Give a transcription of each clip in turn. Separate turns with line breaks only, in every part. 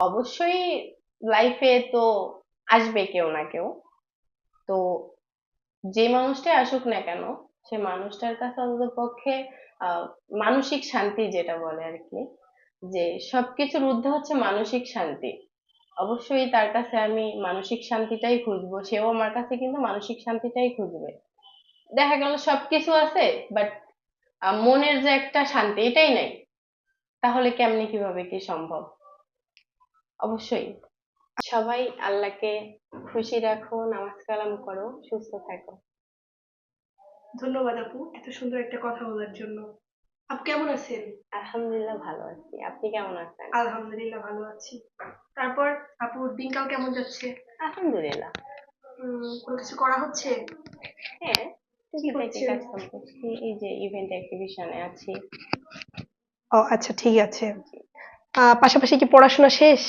অবশ্যই লাইফে তো আসবে কেউ না কেউ। তো যে মানুষটাই আসুক না কেন, সে মানুষটার কাছে অন্তত পক্ষে মানসিক শান্তি যেটা বলে আর কি, যে সবকিছুর ঊর্ধ্বে হচ্ছে মানসিক শান্তি। অবশ্যই তার কাছে আমি মানসিক শান্তিটাই খুঁজবো, সেও আমার কাছে কিন্তু মানসিক শান্তিটাই খুঁজবে। দেখা গেল সবকিছু আছে বাট মনের যে একটা শান্তি এটাই নাই। তাহলে কেমনি কীভাবে কি সম্ভব? অবশ্যই। সবাই আল্লাহকে খুশি রাখো নামাজ কালাম করো সুস্থ থাকো।
ধন্যবাদ আপু এত সুন্দর একটা কথা বলার জন্য। আপু কেমন আছেন?
আলহামদুলিল্লাহ ভালো আছি। আপনি কেমন আছেন?
আলহামদুলিল্লাহ ভালো আছি। তারপর আপুর দিনকাল কেমন যাচ্ছে?
আলহামদুলিল্লাহ।
কোনো কিছু করা হচ্ছে?
হ্যাঁ করছি। এই যে ইভেন্ট এক্সিবিশনে আছি।
ও আচ্ছা ঠিক আছে। পাশাপাশি কি পড়াশোনা শেষ?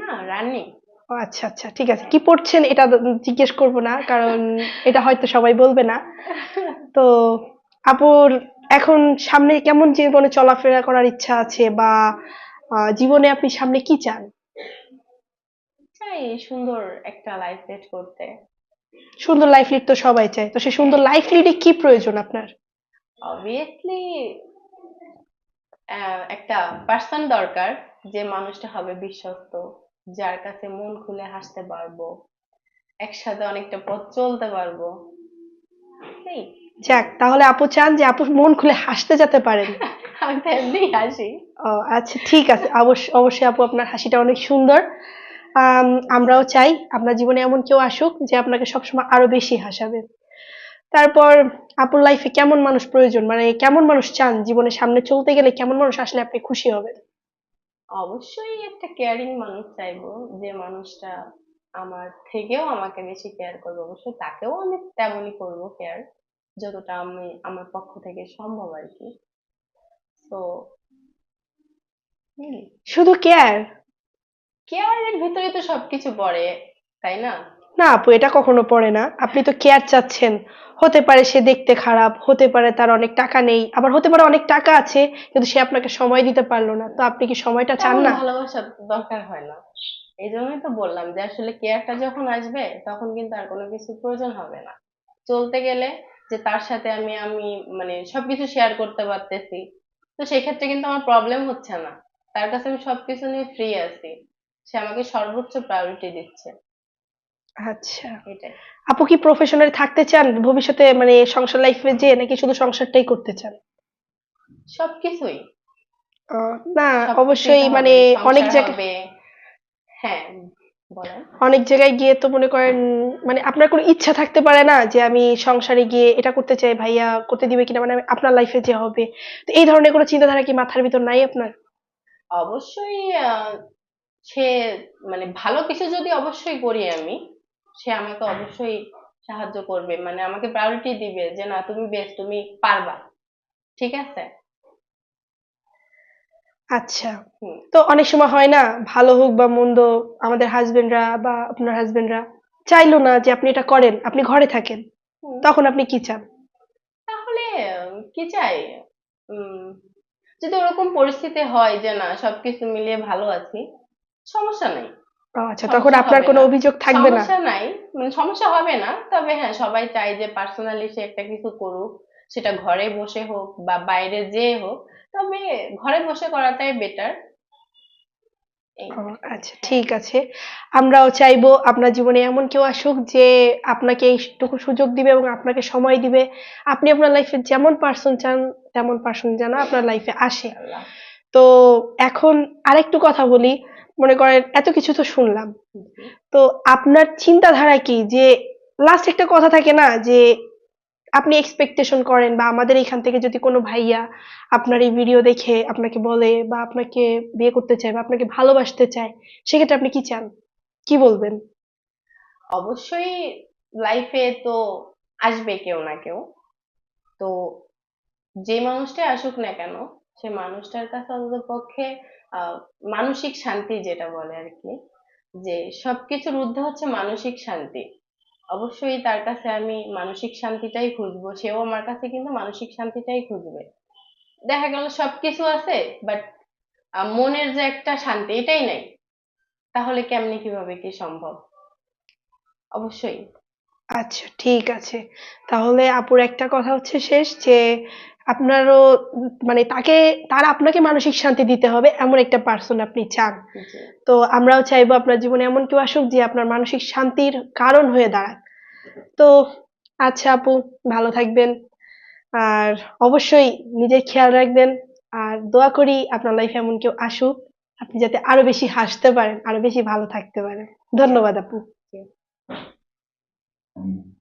না রানিং
ও আচ্ছা আচ্ছা ঠিক আছে। কি পড়ছেন এটা জিজ্ঞেস করব না কারণ এটা হয়তো সবাই বলবে না। তো আপুর এখন সামনে কেমন জীবনে চলাফেরা করার ইচ্ছা আছে বা জীবনে আপনি সামনে কি চান?
চাই সুন্দর একটা লাইফ লিড করতে।
সুন্দর লাইফ লিড তো সবাই চায়। তো সেই সুন্দর লাইফ লিডে কি প্রয়োজন আপনার?
অবভিয়াসলি একটা পার্সন দরকার যে মানুষটা হবে বিশ্বস্ত যার কাছে মন খুলে হাসতে পারব একসাথে অনেকটা পথ চলতে পারব। এই।
যাক তাহলে আপু চান যে আপু মন খুলে হাসতে যেতে পারেন।
আমি তো এমনি হাসি।
ও আচ্ছা ঠিক আছে। অবশ্যই অবশ্যই আপু আপনার হাসিটা অনেক সুন্দর। আম, আমরাও চাই আপনার জীবনে এমন কেউ আসুক যে আপনাকে সবসময় আরও বেশি হাসাবে। তারপর আপুর লাইফে কেমন মানুষ প্রয়োজন? মানে কেমন মানুষ চান? জীবনে সামনে চলতে গেলে কেমন মানুষ আসলে আপনি খুশি হবেন?
অবশ্যই একটা কেয়ারিং মানুষ চাইব। যে মানুষটা আমার থেকেও আমাকে বেশি কেয়ার করবে। অবশ্যই তাকেও আমি তেমনই করব কেয়ার যতটা আমি আমার পক্ষ থেকে সম্ভব আর কি। তো
শুধু কেয়ার
কেয়ারের ভিতরে তো সবকিছু পড়ে তাই না?
না আপু এটা কখনো পড়ে না। আপনি তো কেয়ার চাচ্ছেন। হতে পারে সে দেখতে খারাপ হতে পারে তার অনেক টাকা নেই। আবার হতে পারে অনেক টাকা আছে কিন্তু সে আপনাকে সময় দিতে পারল না। তো আপনি কি সময়টা চান না?
ভালোবাসা দরকার হয় না। এই জন্যই তো বললাম যে আসলে কেয়ারটা যখন আসবে তখন কিন্তু আর কোনো কিছু প্রয়োজন হবে না। চলতে গেলে যে তার সাথে আমি আমি মানে সবকিছু শেয়ার করতে পারতেছি তো সেক্ষেত্রে কিন্তু আমার প্রবলেম হচ্ছে না। তার কাছে আমি সবকিছু নিয়ে ফ্রি আছি। সে আমাকে সর্বোচ্চ প্রায়োরিটি দিচ্ছে।
আচ্ছা।
এটাই।
আপু কি প্রফেশনাল থাকতে চান? ভবিষ্যতে মানে সংসার লাইফে যে নাকি শুধু সংসারটাই করতে চান?
সবকিছুই।
না অবশ্যই মানে অনেক জায়গায়
হ্যাঁ
অনেক জায়গায় গিয়ে তো মনে করেন মানে আপনার কোনো ইচ্ছা থাকতে পারে না যে আমি সংসারে গিয়ে এটা করতে চাই ভাইয়া করতে দিবে কিনা মানে আপনার লাইফে যে হবে। তো এই ধরনের কোনো চিন্তাধারা কি মাথার ভিতর নাই আপনার?
অবশ্যই সে মানে ভালো কিছু যদি অবশ্যই করি আমি সে আমাকে অবশ্যই সাহায্য করবে মানে আমাকে প্রায়োরিটি দিবে যে না তুমি বেশ তুমি পারবা। ঠিক আছে?
আচ্ছা। তো অনেক সময় হয় না ভালো হোক বা মন্দ আমাদের হাজবেন্ডরা বা আপনার হাজবেন্ডরা চাইলো না যে আপনি এটা করেন আপনি ঘরে থাকেন তখন আপনি কি চান?
তাহলে কি চাই? উম, যদি ওরকম পরিস্থিতি হয় যে না সবকিছু মিলিয়ে ভালো আছি সমস্যা নাই।
আচ্ছা তখন আপনার কোনো অভিযোগ থাকবে না?
সমস্যা নাই মানে সমস্যা হবে না তবে হ্যাঁ সবাই চায় যে পার্সোনালি সে একটা কিছু করুক সেটা ঘরে বসে হোক বা বাইরে যেয়ে হোক তবে ঘরে বসে করাটাই বেটার
আচ্ছা ঠিক আছে। আমরাও চাইব আপনার জীবনে এমন কেউ আসুক যে আপনাকে এইটুকু সুযোগ দিবে এবং আপনাকে সময় দিবে। আপনি আপনার লাইফে যেমন পার্সন চান তেমন পার্সন যেন আপনার লাইফে আসে। তো এখন আরেকটু কথা বলি। মনে করেন, এত কিছু তো শুনলাম। তো আপনার চিন্তাধারা কি যে লাস্ট একটা কথা থাকে না যে, আপনি এক্সপেকটেশন করেন বা আমাদের এখান থেকে যদি কোনো ভাইয়া আপনার এই ভিডিও দেখে আপনাকে বলে বা আপনাকে বিয়ে করতে চায় বা আপনাকে ভালোবাসতে চায়, সেক্ষেত্রে আপনি কি চান? কি বলবেন?
অবশ্যই লাইফে তো আসবে কেউ না কেউ। তো যে মানুষটাই আসুক না কেন, সে মানুষটার কাছে অন্তত পক্ষে মানসিক শান্তি যেটা বলে আর কি যে সবকিছুর ঊর্ধ্বে হচ্ছে মানসিক শান্তি। অবশ্যই তার কাছে আমি মানসিক শান্তিটাই খুঁজবো, সেও আমার কাছে কিন্তু মানসিক শান্তিটাই খুঁজবে। দেখা গেল সবকিছু আছে বাট মনের যে একটা শান্তি এটাই নাই। তাহলে কেমনে কীভাবে কি সম্ভব? অবশ্যই।
আচ্ছা ঠিক আছে। তাহলে আপুর একটা কথা হচ্ছে শেষ যে আপনারও উম মানে তাকে তার আপনাকে মানসিক শান্তি দিতে হবে এমন একটা পার্সন আপনি চান।
জি।
তো আমরাও চাইব আপনার জীবনে এমন কেউ আসুক যে আপনার মানসিক শান্তির কারণ হয়ে দাঁড়াক। তো আচ্ছা আপু ভালো থাকবেন। আর অবশ্যই নিজের খেয়াল রাখবেন। আর দোয়া করি আপনার লাইফে এমন কেউ আসুক আপনি যাতে আরও বেশি হাসতে পারেন আরও বেশি ভালো থাকতে পারেন। ধন্যবাদ আপু।
জি
Um,